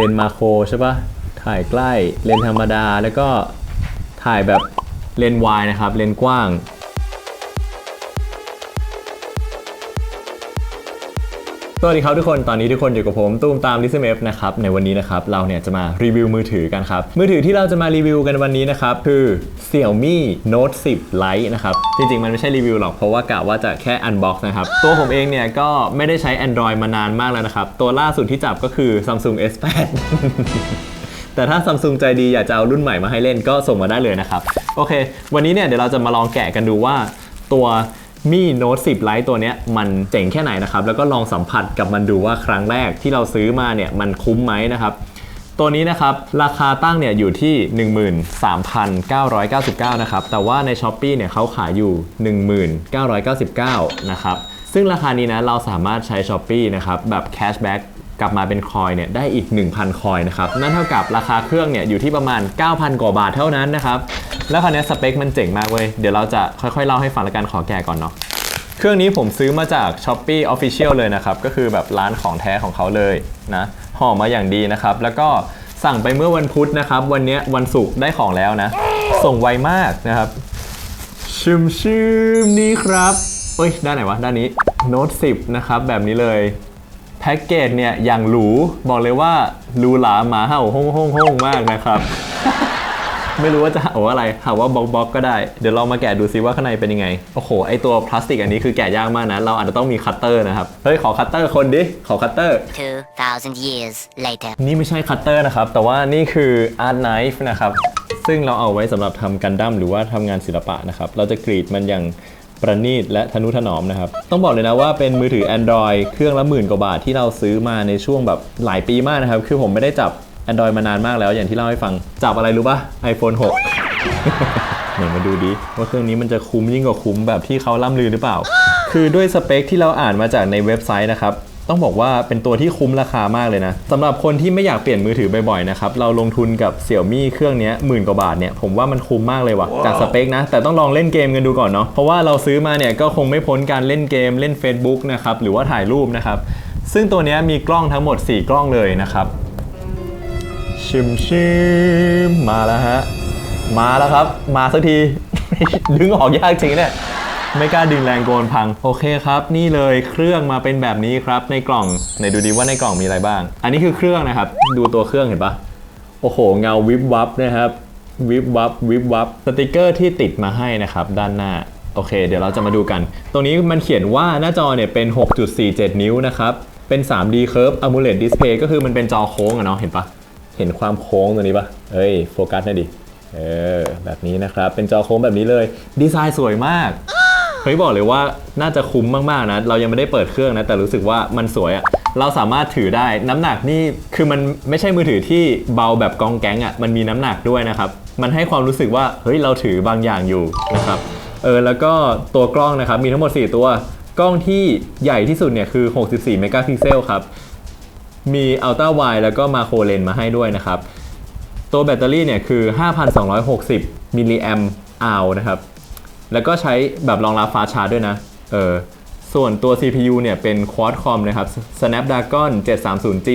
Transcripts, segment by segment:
เลนมาโครใช่ปะถ่ายใกล้เลนธรรมดาแล้วก็ถ่ายแบบเลนวายนะครับเลนกว้าง สวัสดีครับทุกคน ตอนนี้ทุกคนอยู่กับผมตูมตาม l i s t e n f นะครับ ในวันนี้นะครับ เราเนี่ยจะมารีวิวมือถือกันครับ มือถือที่เราจะมารีวิวกันวันนี้นะครับ คือ Xiaomi Note 10 Lite นะครับ จริงๆ มันไม่ใช่รีวิวหรอก เพราะว่ากะว่าจะแค่ unbox นะครับ ตัวผมเองเนี่ยก็ไม่ได้ใช้ Android มานานมากแล้วนะครับ ตัวล่าสุดที่จับก็คือ Samsung S8 แต่ถ้า Samsung ใจดีอยากจะเอารุ่นใหม่มาให้เล่นก็ส่งมาได้เลยนะครับ โอเค วันนี้เนี่ยเดี๋ยวเราจะมาลองแกะกันดูว่าตัว มีโน้ตสิบไลท์ตัวเนี้ยมันเจ๋งแค่ไหนนะครับ แล้วก็ลองสัมผัสกับมันดูว่าครั้งแรกที่เราซื้อมาเนี่ยมันคุ้มไหมนะครับ ตัวนี้นะครับ ราคาตั้งเนี่ยอยู่ที่ 13,999 นะครับ แต่ว่าใน s h อ p e e เนี่ยเขาขายอยู่ 1999 นะครับ ซึ่งราคานี้นะเราสามารถใช้ s h อ p e e นะครับแบบแคชแบ็ก กลับมาเป็นคอยเนี่ยได้อีก 1,000 คอยนะครับนั่นเท่ากับราคาเครื่องเนี่ยอยู่ที่ประมาณ 9,000 กว่าบาทเท่านั้นนะครับแล้วคราวนี้สเปคมันเจ๋งมากเว้ยเดี๋ยวเราจะค่อยๆเล่าให้ฟังละกันขอแกะก่อนเนาะเครื่องนี้ผมซื้อมาจาก s h อ p e e Official เลยนะครับ ก็คือแบบร้านของแท้ของเขาเลยนะห่อมาอย่างดีนะครับ แล้วก็สั่งไปเมื่อวันพุธนะครับ วันนี้วันศุกร์ได้ของแล้วนะ ส่งไวมากนะครับชิมชิมนี่ครับเอ้ยด้านไหนวะ ด้านนี้ Note 10 นะครับ แบบนี้เลย แพ็กเกจเนี่ยอย่างหรู บอกเลยว่าหรูหราหมาเห่าห้องห้องห้องมากนะครับ ไม่รู้ว่าจะเห่าว่าอะไรเห่าว่าบล็อกบล็อกก็ได้ เดี๋ยวเรามาแกะดูซิว่าข้างในเป็นยังไง โอ้โห ไอตัวพลาสติกอันนี้คือแกะยากมากนะ เราอาจจะต้องมีคัตเตอร์นะครับ เฮ้ย ขอคัตเตอร์คนดิ ขอคัตเตอร์ 2,000 years later. นี่ไม่ใช่คัตเตอร์นะครับ แต่ว่านี่คือ art knife นะครับ ซึ่งเราเอาไว้สำหรับทำกันดั้มหรือว่าทำงานศิลปะนะครับ เราจะกรีดมันอย่าง ประณีตและทนุถนอมนะครับ ต้องบอกเลยนะว่าเป็นมือถือ Android เครื่องละหมื่นกว่าบาทที่เราซื้อมาในช่วงแบบหลายปีมากนะครับ คือผมไม่ได้จับ Android มานานมากแล้วอย่างที่เล่าให้ฟัง จับอะไรรู้ปะ iPhone 6ไหนมาดูดิว่าเครื่องนี้มันจะคุ้มยิ่งกว่าคุ้มแบบที่เขาล่ำลือหรือเปล่า คือด้วยสเปคที่เราอ่านมาจากในเว็บไซต์นะครับ ต้องบอกว่าเป็นตัวที่คุ้มราคามากเลยนะสำหรับคนที่ไม่อยากเปลี่ยนมือถือบ่อยๆนะครับเราลงทุนกับ Xiaomi เครื่องเนี้ยหมื่นกว่าบาทเนี่ยผมว่ามันคุ้มมากเลยว่ะจากสเปคนะ แต่ต้องลองเล่นเกมกันดูก่อนเนาะเพราะว่าเราซื้อมาเนี่ยก็คงไม่พ้นการเล่นเกมเล่น Facebook นะครับหรือว่าถ่ายรูปนะครับซึ่งตัวเนี้ยมีกล้องทั้งหมด 4 กล้องเลยนะครับชิมชิมมาแล้วฮะมาแล้วครับ มาสักที ดึงออกยากจริงเนี่ย ไม่กล้าดึงแรงโกนพัง โอเคครับ นี่เลยเครื่องมาเป็นแบบนี้ครับ ในกล่องไหนดูดีว่าในกล่องมีอะไรบ้าง อันนี้คือเครื่องนะครับ ดูตัวเครื่องเห็นปะโอ้โห เงาวิบวับนะครับวิบวับวิบวับสติกเกอร์ที่ติดมาให้นะครับ ด้านหน้าโอเค เดี๋ยวเราจะมาดูกัน ตรงนี้มันเขียนว่าหน้าจอเนี่ยเป็น 6.47 นิ้วนะครับ เป็น 3D Curve AMOLED Display ก็คือมันเป็นจอโค้งอะเนาะเห็นปะเห็นความโค้งตรงนี้ปะเอ้ยโฟกัสหน่อยดิเออแบบนี้นะครับ เป็นจอโค้งแบบนี้เลย ดีไซน์สวยมาก เฮ้ยบอกเลยว่าน่าจะคุ้มมากๆนะ เรายังไม่ได้เปิดเครื่องนะ แต่รู้สึกว่ามันสวยอะเราสามารถถือได้น้ำหนักนี่คือมันไม่ใช่มือถือที่เบาแบบกองแก๊งอะมันมีน้ำหนักด้วยนะครับ มันให้ความรู้สึกว่าเฮ้ยเราถือบางอย่างอยู่นะครับเออแล้วก็ตัวกล้องนะครับมีทั้งหมด 4 ตัวกล้องที่ใหญ่ที่สุดเนี่ยคือ 64 เมกะพิกเซลครับ มีอัลตร้าไวแล้วก็มาโครเลนมาให้ด้วยนะครับ ตัวแบตเตอรี่เนี่ยคือ 5,260 มิลลิแอมอาวนะครับ แล้วก็ใช้แบบรองรับฟ้าชาร์จด้วยนะ เออ ส่วนตัว CPU เนี่ยเป็น Quad Com นะครับ Snapdragon 730G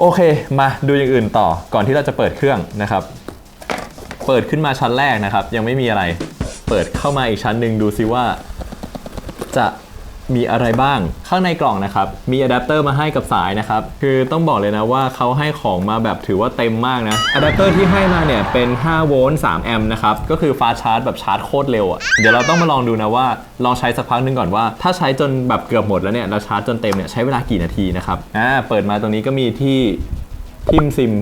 โอเค มาดูอย่างอื่นต่อ ก่อนที่เราจะเปิดเครื่องนะครับ เปิดขึ้นมาชั้นแรกนะครับ ยังไม่มีอะไร เปิดเข้ามาอีกชั้นหนึ่งดูซิว่า จะ มีอะไรบ้าง ข้างในกล่องนะครับ มีอะแดปเตอร์มาให้กับสายนะครับ คือต้องบอกเลยนะว่าเขาให้ของมาแบบถือว่าเต็มมากนะอะแดปเตอร์ที่ให้มาเนี่ยเป็น 5 โวลต์ 3 แอมป์นะครับ ก็คือฟาชาร์จแบบชาร์จโคตรเร็วอะ่ะ เดี๋ยวเราต้องมาลองดูนะว่า ลองใช้สักพักหนึงก่อนว่า ถ้าใช้จนแบบเกือบหมดแล้วเนี่ยเราชาร์จจนเต็มเนี่ยใช้เวลากี่นาทีนะครับ อ่า เปิดมาตรงนี้ก็มีที่ทิมซิม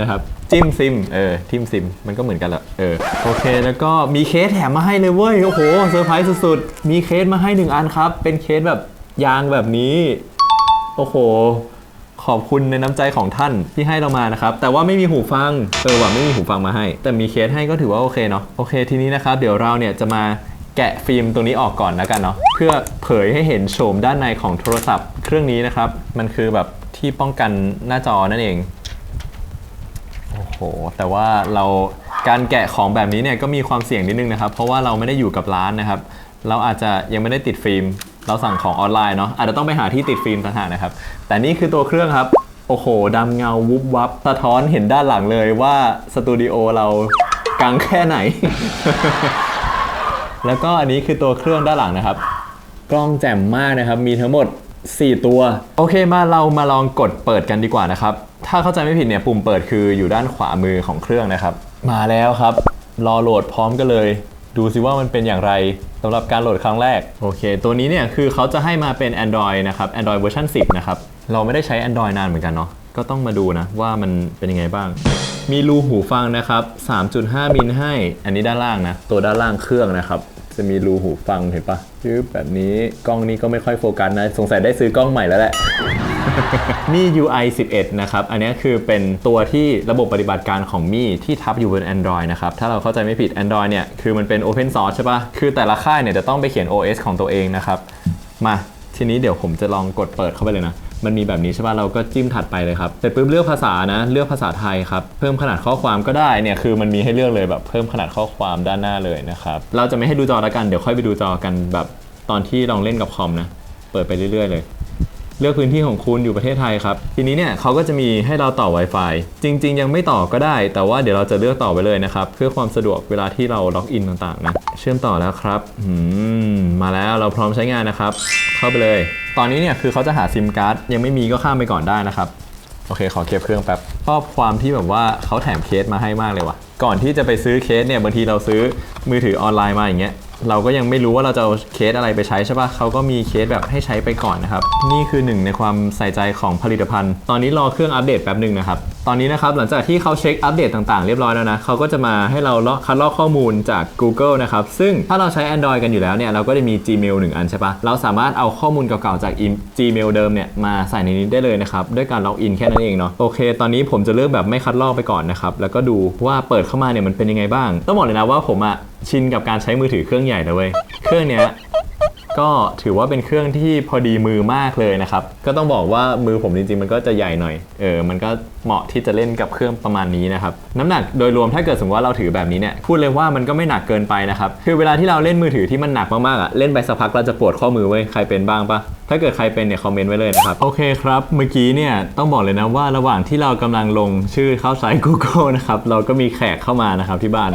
นะครับจิ้มซิมเออทิมซิมมันก็เหมือนกันแหละเออโอเค แล้วก็มีเคสแถมมาให้เลยเว้ยโอ้โหเซอร์ไพรส์สุดๆ มีเคสมาให้หนึ่งอันครับ เป็นเคสแบบยางแบบนี้ โอ้โห ขอบคุณในน้ำใจของท่านที่ให้เรามานะครับ แต่ว่าไม่มีหูฟังเออว่าไม่มีหูฟังมาให้ แต่มีเคสให้ก็ถือว่าโอเคเนาะโอเคทีนี้นะครับเดี๋ยวเราเนี่ยจะมาแกะฟิล์มตรงนี้ออกก่อนแล้วกันเนาะเพื่อเผยให้เห็นโฉมด้านในของโทรศัพท์ เครื่องนี้นะครับมันคือแบบที่ป้องกันหน้าจอนั่นเอง แต่ว่าเราการแกะของแบบนี้เนี่ยก็มีความเสี่ยงนิดนึงนะครับ เพราะว่าเราไม่ได้อยู่กับร้านนะครับ เราอาจจะยังไม่ได้ติดฟิล์ม เราสั่งของออนไลน์เนาะอาจจะต้องไปหาที่ติดฟิล์มต่างหากนะครับ แต่นี่คือตัวเครื่องครับ โอ้โหดำเงาวุบวับสะท้อนเห็นด้านหลังเลยว่าสตูดิโอเรากังแค่ไหน แล้วก็อันนี้คือตัวเครื่องด้านหลังนะครับ กล้องแจ่มมากนะครับ มีทั้งหมด 4 ตัว โอเคมาเรามาลองกดเปิดกันดีกว่านะครับ ถ้าเข้าใจไม่ผิดเนี่ยปุ่มเปิดคืออยู่ด้านขวามือของเครื่องนะครับ มาแล้วครับ รอโหลดพร้อมกันเลย ดูสิว่ามันเป็นอย่างไรสำหรับการโหลดครั้งแรก โอเค ตัวนี้เนี่ยคือเขาจะให้มาเป็น Android นะครับ Android เวอร์ชัน10 นะครับ เราไม่ได้ใช้ Android นานเหมือนกันเนาะก็ต้องมาดูนะว่ามันเป็นยังไงบ้าง มีรูหูฟังนะครับ 3.5 มิลให้ อันนี้ด้านล่างนะ ตัวด้านล่างเครื่องนะครับ จะมีรูหูฟังเห็นปะยึบแบบนี้ กล้องนี้ก็ไม่ค่อยโฟกัสนะ สงสัยได้ซื้อกล้องใหม่แล้วแหละ มี่ UI 11 นะครับ อันนี้คือเป็นตัวที่ระบบปฏิบัติการของมี่ที่ทับอยู่บน Android นะครับ ถ้าเราเข้าใจไม่ผิด Android เนี่ย คือมันเป็น Open Source ใช่ปะคือแต่ละค่ายเนี่ยจะต้องไปเขียน OS ของตัวเองนะครับ มาทีนี้เดี๋ยวผมจะลองกดเปิดเข้าไปเลยนะมันมีแบบนี้ใช่ป่ะ เราก็จิ้มถัดไปเลยครับ เสร็จปุ๊บเลือกภาษานะ เลือกภาษาไทยครับ เพิ่มขนาดข้อความก็ได้เนี่ย คือมันมีให้เลือกเลยแบบเพิ่มขนาดข้อความด้านหน้าเลยนะครับ เราจะไม่ให้ดูจอแล้วกัน เดี๋ยวค่อยไปดูจอกันแบบตอนที่ลองเล่นกับคอมนะ เปิดไปเรื่อยๆเลย เลือกพื้นที่ของคุณอยู่ประเทศไทยครับ ทีนี้เนี่ยเขาก็จะมีให้เราต่อ Wi-Fi จริง ๆ ยังไม่ต่อก็ได้ แต่ว่าเดี๋ยวเราจะเลือกต่อไปเลยนะครับ เพื่อความสะดวกเวลาที่เราล็อกอินต่างๆนะเชื่อมต่อแล้วครับมมาแล้วเราพร้อมใช้งานนะครับ เข้าไปเลย ตอนนี้เนี่ยคือเขาจะหาซิมการ์ดยังไม่มีก็ข้ามไปก่อนได้นะครับโอเค ขอเก็บเครื่องแป๊บชอบความที่แบบว่าเขาแถมเคสมาให้มากเลยว่ะ ก่อนที่จะไปซื้อเคสเนี่ยบางทีเราซื้อมือถือออนไลน์มาอย่างเงี้ย เราก็ยังไม่รู้ว่าเราจะเอาเคสอะไรไปใช้ใช่ปะเขาก็มีเคสแบบให้ใช้ไปก่อนนะครับ นี่คือหนึ่งในความใส่ใจของผลิตภัณฑ์ ตอนนี้รอเครื่องอัปเดตแป๊บหนึ่งนะครับ ตอนนี้นะครับหลังจากที่เขาเช็คอัปเดตต่างๆ เรียบร้อยแล้วนะเขาก็จะมาให้เราลอกคัดลอกข้อมูลจาก Google นะครับ ซึ่งถ้าเราใช้ Android กันอยู่แล้วเนี่ยเราก็จะมี Gmail 1 อันใช่ปะเราสามารถเอาข้อมูลเก่าๆจาก Gmail เดิมเนี่ยมาใส่ในนี้ได้เลยนะครับด้วยการล็อกอินแค่นั้นเองเนาะโอเค ตอนนี้ผมจะเลือกแบบไม่คัดลอกไปก่อนนะครับแล้วก็ดูว่าเปิดเข้ามาเนี่ยมันเป็นยังไงบ้างต้องบอกเลยนะว่าผมอะ ชินกับการใช้มือถือเครื่องใหญ่นะเว้ยเครื่องเนี้ยก็ถือว่าเป็นเครื่องที่พอดีมือมากเลยนะครับ ก็ต้องบอกว่ามือผมจริงๆ มันก็จะใหญ่หน่อย เออ มันก็ เหมาะที่จะเล่นกับเครื่องประมาณนี้นะครับน้ำหนักโดยรวมถ้าเกิดสมมติว่าเราถือแบบนี้เนี่ยพูดเลยว่ามันก็ไม่หนักเกินไปนะครับคือเวลาที่เราเล่นมือถือที่มันหนักมากๆอะเล่นไปสักพักเราจะปวดข้อมือเว้ยใครเป็นบ้างปะถ้าเกิดใครเป็นเนี่ยคอมเมนต์ไว้เลยนะครับโอเคครับเมื่อกี้เนี่ยต้องบอกเลยนะว่าระหว่างที่เรากำลังลงชื่อเข้าไซต์ Google นะครับเราก็มีแขกเข้ามานะครับที่บ้าน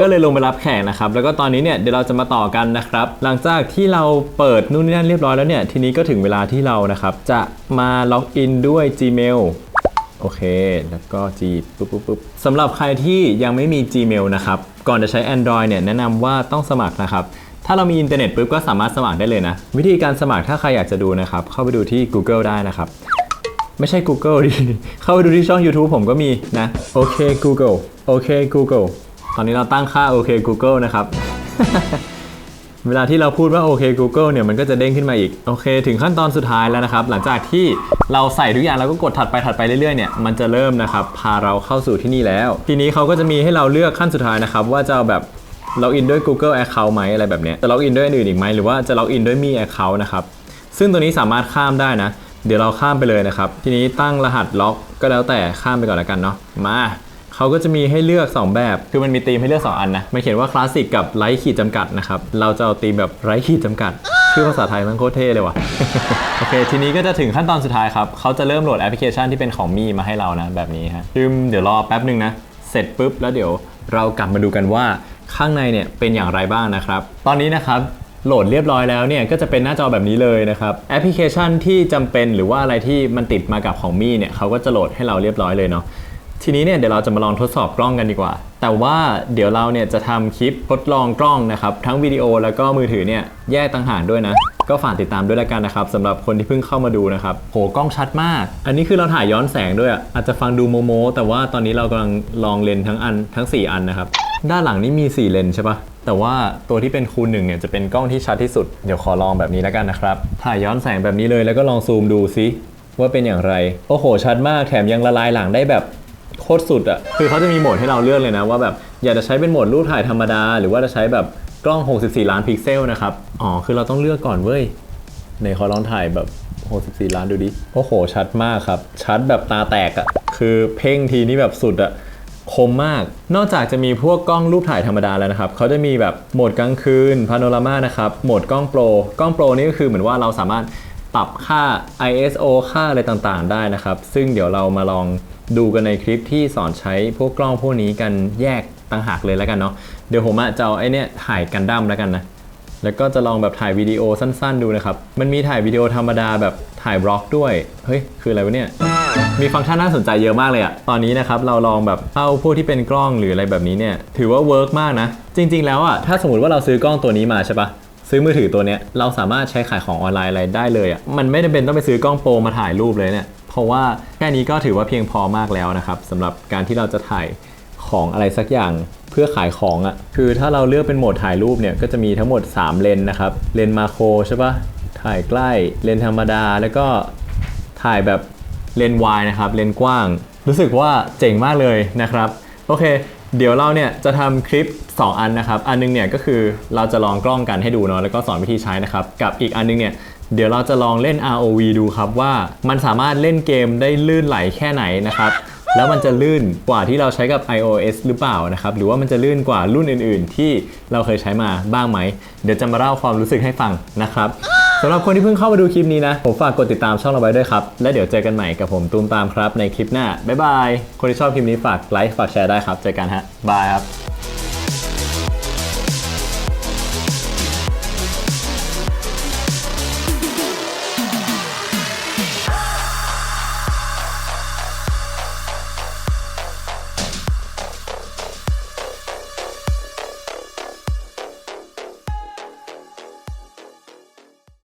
ก็เลยลงไปรับแขกนะครับแล้วก็ตอนนี้เนี่ยเดี๋ยวเราจะมาต่อกันนะครับหลังจากที่เราเปิดนู่นนี่นั่นเรียบร้อยแล้วเนี่ยทีนี้ก็ถึงเวลาที่เรานะครับจะมาล็อกอินด้วย Gmail โอเค แล้วก็ G ปุ๊บปุ๊บปุ๊บสำหรับใครที่ยังไม่มี Gmail นะครับ ก่อนจะใช้ Android เนี่ยแนะนำว่าต้องสมัครนะครับ ถ้าเรามีอินเทอร์เน็ตปุ๊บก็สามารถสมัครได้เลยนะ วิธีการสมัครถ้าใครอยากจะดูนะครับ เข้าไปดูที่ Google ได้นะครับ ไม่ใช่ Google ดิ เข้าไปดูที่ช่อง YouTube ผมก็มีนะ โอเค Google โอเค Google ตอนนี้เราตั้งค่าโอเค Google นะครับ เวลาที่เราพูดว่าโอเค Google เนี่ยมันก็จะเด้งขึ้นมาอีก โอเค ถึงขั้นตอนสุดท้ายแล้วนะครับ หลังจากที่เราใส่ทุกอย่างแล้วก็กดถัดไปถัดไปเรื่อยๆเนี่ยมันจะเริ่มนะครับพาเราเข้าสู่ที่นี่แล้ว ทีนี้เขาก็จะมีให้เราเลือกขั้นสุดท้ายนะครับว่าจะาแบบล็อกอินด้วย Google Account ไหมอะไรแบบเนี้ยจะล็อกอินด้วยอื่นอีกไหมหรือว่าจะล็อกอินด้วยมี Account นะครับซึ่งตัวนี้สามารถข้ามได้นะ เดี๋ยวเราข้ามไปเลยนะครับ ทีนี้ตั้งรหัสล็อกก็แล้วแต่ข้ามไปก่อนแล้วกันเนาะมา เขาก็จะมีให้เลือก 2 แบบ คือมันมีธีมให้เลือก 2 อันนะ มันเขียนว่าคลาสสิกกับไร้ขีดจำกัดนะครับ เราจะเอาธีมแบบไร้ขีดจำกัด ชื่อภาษาไทยมันโคตรเท่เลยว่ะ โอเค ทีนี้ก็จะถึงขั้นตอนสุดท้ายครับ เขาจะเริ่มโหลดแอปพลิเคชันที่เป็นของมี่มาให้เรานะ แบบนี้ฮะซึมเดี๋ยวรอแป๊บหนึ่งนะ เสร็จปุ๊บแล้วเดี๋ยวเรากลับมาดูกันว่าข้างในเนี่ยเป็นอย่างไรบ้างนะครับ ตอนนี้นะครับโหลดเรียบร้อยแล้วเนี่ยก็จะเป็นหน้าจอแบบนี้เลยนะครับแอปพลิเคชันที่จำเป็นหรือว่าอะไรที่มันติดมากับของมี่เนี่ยเขาก็จะโหลดให้เราเรียบร้อยเลยเนาะ ทีนี้เนี่ยเดี๋ยวเราจะมาลองทดสอบกล้องกันดีกว่า แต่ว่าเดี๋ยวเราเนี่ยจะทำคลิปทดลองกล้องนะครับ ทั้งวิดีโอแล้วก็มือถือเนี่ยแยกต่างหากด้วยนะ ก็ฝากติดตามด้วยละกันนะครับสำหรับคนที่เพิ่งเข้ามาดูนะครับโหกล้องชัดมาก อันนี้คือเราถ่ายย้อนแสงด้วยอะอาจจะฟังดูโมโม แต่ว่าตอนนี้เรากำลังลองเลนทั้งอันทั้ง 4 อันนะครับด้านหลังนี่มี 4 เลนใช่ปะแต่ว่าตัวที่เป็นคูณหนึ่งเนี่ยจะเป็นกล้องที่ชัดที่สุดเดี๋ยวขอลองแบบนี้แล้วกันนะครับถ่ายย้อนแสงแบบนี้เลยแล้วก็ลองซูมดูซิว่าเป็นอย่างไร โอ้โหชัดมากแถมยังละลายหลังได้แบบ โคตรสุดอะคือเขาจะมีโหมดให้เราเลือกเลยนะ ว่าแบบอยากจะใช้เป็นโหมดรูปถ่ายธรรมดา หรือว่าจะใช้แบบกล้อง 64 ล้านพิกเซลนะครับ อ๋อ คือเราต้องเลือกก่อนเว้ยในขอลองถ่ายแบบ64 ล้านดูดิ โอ้โห ชัดมากครับ ชัดแบบตาแตกอะคือเพ่งทีนี่แบบสุดอะคมมาก นอกจากจะมีพวกกล้องรูปถ่ายธรรมดาแล้วนะครับ เขาจะมีแบบโหมดกลางคืน พาโนรามานะครับ โหมดกล้องโปร กล้องโปรนี่ก็คือเหมือนว่าเราสามารถปรับค่า ISO ค่าอะไรต่างๆ ได้นะครับ ซึ่งเดี๋ยวเรามาลอง ดูกันในคลิปที่สอนใช้พวกกล้องพวกนี้กันแยกต่างหากเลยแล้วกันเนาะเดี๋ยวผมอะจะเอาไอเนี้ยถ่ายกันดั้มแล้วกันนะแล้วก็จะลองแบบถ่ายวิดีโอสั้นๆ ดูนะครับ มันมีถ่ายวิดีโอธรรมดาแบบถ่ายบล็อกด้วย เฮ้ย คืออะไรวะเนี่ย มีฟังก์ชันน่าสนใจเยอะมากเลยอะตอนนี้นะครับ เราลองแบบเอาพวกที่เป็นกล้องหรืออะไรแบบนี้เนี่ย ถือว่าเวิร์กมากนะ จริง ๆ แล้วอะถ้าสมมติว่าเราซื้อกล้องตัวนี้มาใช่ปะซื้อมือถือตัวเนี้ย เราสามารถใช้ขายของออนไลน์อะไรได้เลยอะมันไม่จำเป็นต้องไปซื้อกล้องโปรมาถ่ายรูปเลยเนี่ย ราะว่าแค่นี้ก็ถือว่าเพียงพอมากแล้วนะครับสำหรับการที่เราจะถ่ายของอะไรสักอย่างเพื่อขายของอะ่ะคือถ้าเราเลือกเป็นโหมดถ่ายรูปเนี่ยก็จะมีทั้งหมด 3 เลนนะครับ เลนมาโครใช่ปะถ่ายใกล้เลนธรรมดา แล้วก็ถ่ายแบบเลนวายนะครับเลนกว้าง รู้สึกว่าเจ๋งมากเลยนะครับโอเค เดี๋ยวเราเนี่ยจะทำคลิป 2 อันนะครับ อันนึงเนี่ยก็คือเราจะลองกล้องกันให้ดูเนาะแล้วก็สอนวิธีใช้นะครับ กับอีกอันนึงเนี่ย เดี๋ยวเราจะลองเล่น ROV ดูครับว่ามันสามารถเล่นเกมได้ลื่นไหลแค่ไหนนะครับ แล้วมันจะลื่นกว่าที่เราใช้กับ iOS หรือเปล่านะครับ หรือว่ามันจะลื่นกว่ารุ่นอื่น ๆ ที่เราเคยใช้มาบ้างไหม เดี๋ยวจะมาเล่าความรู้สึกให้ฟังนะครับสำหรับคนที่เพิ่งเข้ามาดูคลิปนี้นะ ผมฝากกดติดตามช่องเราไว้ด้วยครับ และเดี๋ยวเจอกันใหม่กับผมตูมตามครับในคลิปหน้า บ๊ายบาย คนที่ชอบคลิปนี้ฝากไลค์ฝากแชร์ได้ครับ เจอกันฮะ บายครับ